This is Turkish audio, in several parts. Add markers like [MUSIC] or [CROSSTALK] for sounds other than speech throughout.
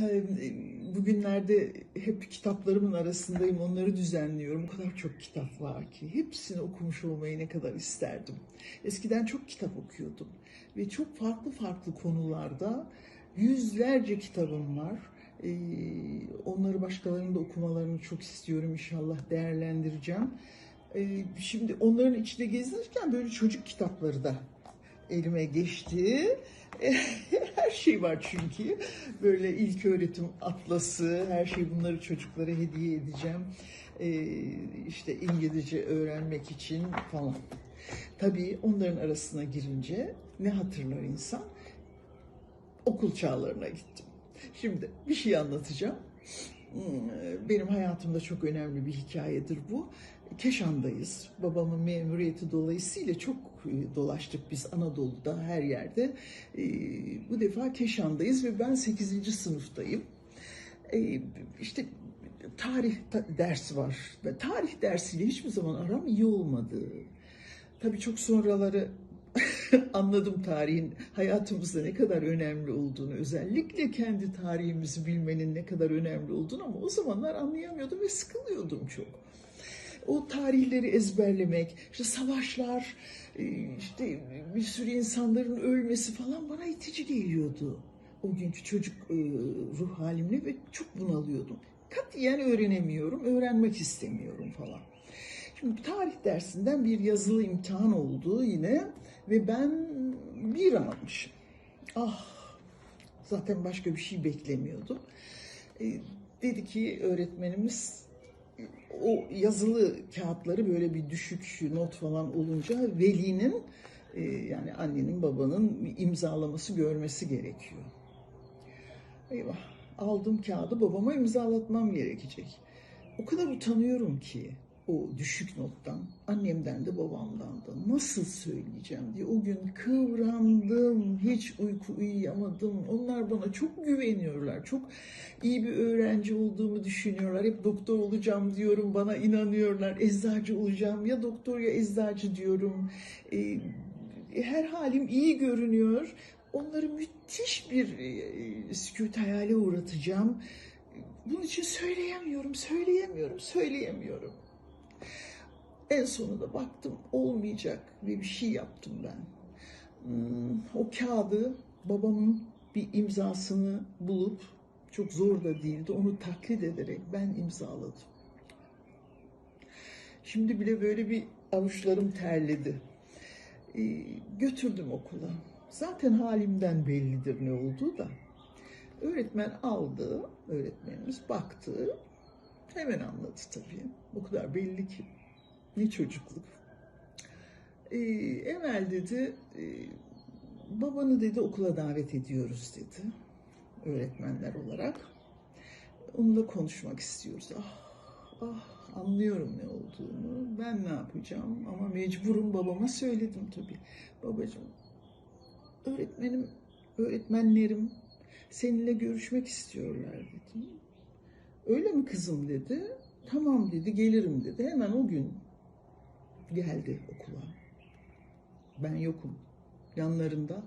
Ee, Bugünlerde hep kitaplarımın arasındayım, onları düzenliyorum. O kadar çok kitap var ki. Hepsini okumuş olmayı ne kadar isterdim. Eskiden çok kitap okuyordum. Ve çok farklı farklı konularda yüzlerce kitabım var. Ee, Onları başkalarının da okumalarını çok istiyorum. İnşallah değerlendireceğim. Ee, Şimdi onların içinde gezinirken böyle çocuk kitapları da elime geçti. [LAUGHS] Her şey var çünkü. Böyle ilk öğretim atlası, her şey bunları çocuklara hediye edeceğim. Ee, işte İngilizce öğrenmek için falan. Tabii onların arasına girince ne hatırlar insan? Okul çağlarına gittim. Şimdi bir şey anlatacağım. Hmm, Benim hayatımda çok önemli bir hikayedir bu. Keşan'dayız. Babamın memuriyeti dolayısıyla çok e, dolaştık biz Anadolu'da her yerde. E, Bu defa Keşan'dayız ve ben 8. sınıftayım. E, İşte tarih ta- dersi var. Ve tarih dersiyle hiçbir zaman aram iyi olmadı. Tabii çok sonraları [LAUGHS] anladım tarihin hayatımızda ne kadar önemli olduğunu, özellikle kendi tarihimizi bilmenin ne kadar önemli olduğunu ama o zamanlar anlayamıyordum ve sıkılıyordum çok. O tarihleri ezberlemek, işte savaşlar, e, işte bir sürü insanların ölmesi falan bana itici geliyordu. O günkü çocuk e, ruh halimle ve çok bunalıyordum. Katiyen öğrenemiyorum, öğrenmek istemiyorum falan. Şimdi tarih dersinden bir yazılı imtihan oldu yine ve ben bir almışım. Ah zaten başka bir şey beklemiyordum. E, dedi ki öğretmenimiz o yazılı kağıtları böyle bir düşük not falan olunca velinin e, yani annenin babanın imzalaması görmesi gerekiyor. Eyvah aldım kağıdı babama imzalatmam gerekecek. O kadar utanıyorum ki o düşük nottan, annemden de babamdan da nasıl söyleyeceğim diye o gün kıvrandım, hiç uyku uyuyamadım. Onlar bana çok güveniyorlar, çok iyi bir öğrenci olduğumu düşünüyorlar. Hep doktor olacağım diyorum, bana inanıyorlar. Eczacı olacağım, ya doktor ya eczacı diyorum. Ee, her halim iyi görünüyor. Onları müthiş bir e, sükut hayale uğratacağım. Bunun için söyleyemiyorum, söyleyemiyorum, söyleyemiyorum. En sonunda baktım olmayacak ve bir şey yaptım ben. Hmm, o kağıdı babamın bir imzasını bulup çok zor da değildi onu taklit ederek ben imzaladım. Şimdi bile böyle bir avuçlarım terledi. Ee, götürdüm okula. Zaten halimden bellidir ne olduğu da. Öğretmen aldı, öğretmenimiz baktı. Hemen anladı tabii. O kadar belli ki. Ne çocukluk. Ee, Emel dedi, e, babanı dedi okula davet ediyoruz dedi. Öğretmenler olarak. Onunla konuşmak istiyoruz. Ah, ah anlıyorum ne olduğunu. Ben ne yapacağım ama mecburum babama söyledim tabii. Babacığım, öğretmenim, öğretmenlerim seninle görüşmek istiyorlar dedim. Öyle mi kızım dedi. Tamam dedi gelirim dedi. Hemen o gün geldi okula. Ben yokum. Yanlarında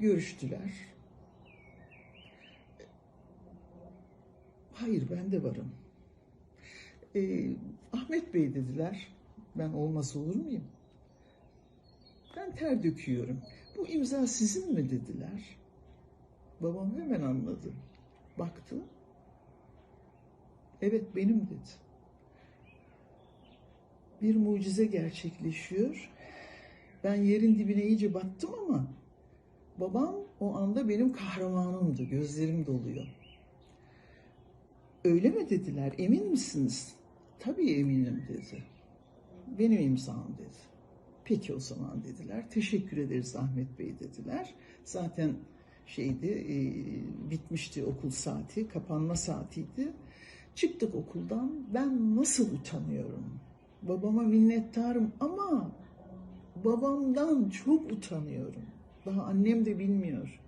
görüştüler. Hayır ben de varım. Ee, Ahmet Bey dediler. Ben olmaz olur muyum? Ben ter döküyorum. Bu imza sizin mi dediler. Babam hemen anladı. Baktı. Evet benim dedi. Bir mucize gerçekleşiyor. Ben yerin dibine iyice battım ama babam o anda benim kahramanımdı. Gözlerim doluyor. Öyle mi dediler? Emin misiniz? Tabii eminim dedi. Benim imzam dedi. Peki o zaman dediler. Teşekkür ederiz Ahmet Bey dediler. Zaten şeydi e, bitmişti okul saati, kapanma saatiydi. Çıktık okuldan. Ben nasıl utanıyorum. Babama minnettarım ama babamdan çok utanıyorum. Daha annem de bilmiyor.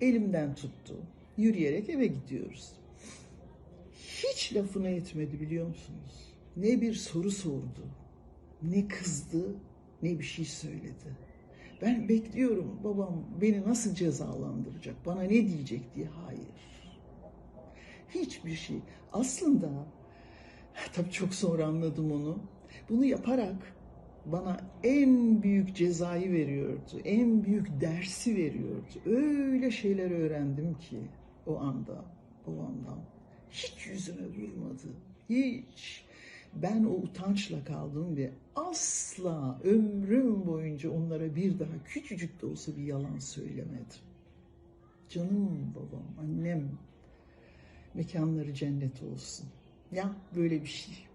Elimden tuttu. Yürüyerek eve gidiyoruz. Hiç lafına etmedi biliyor musunuz? Ne bir soru sordu, ne kızdı, ne bir şey söyledi. Ben bekliyorum babam beni nasıl cezalandıracak, bana ne diyecek diye. Hayır. Hiçbir şey. Aslında tabii çok sonra anladım onu. Bunu yaparak bana en büyük cezayı veriyordu. En büyük dersi veriyordu. Öyle şeyler öğrendim ki o anda, o andan. Hiç yüzüme vurmadı. Hiç. Ben o utançla kaldım ve asla ömrüm boyunca onlara bir daha küçücük de olsa bir yalan söylemedim. Canım babam, annem, mekanları cennet olsun. Ya böyle bir.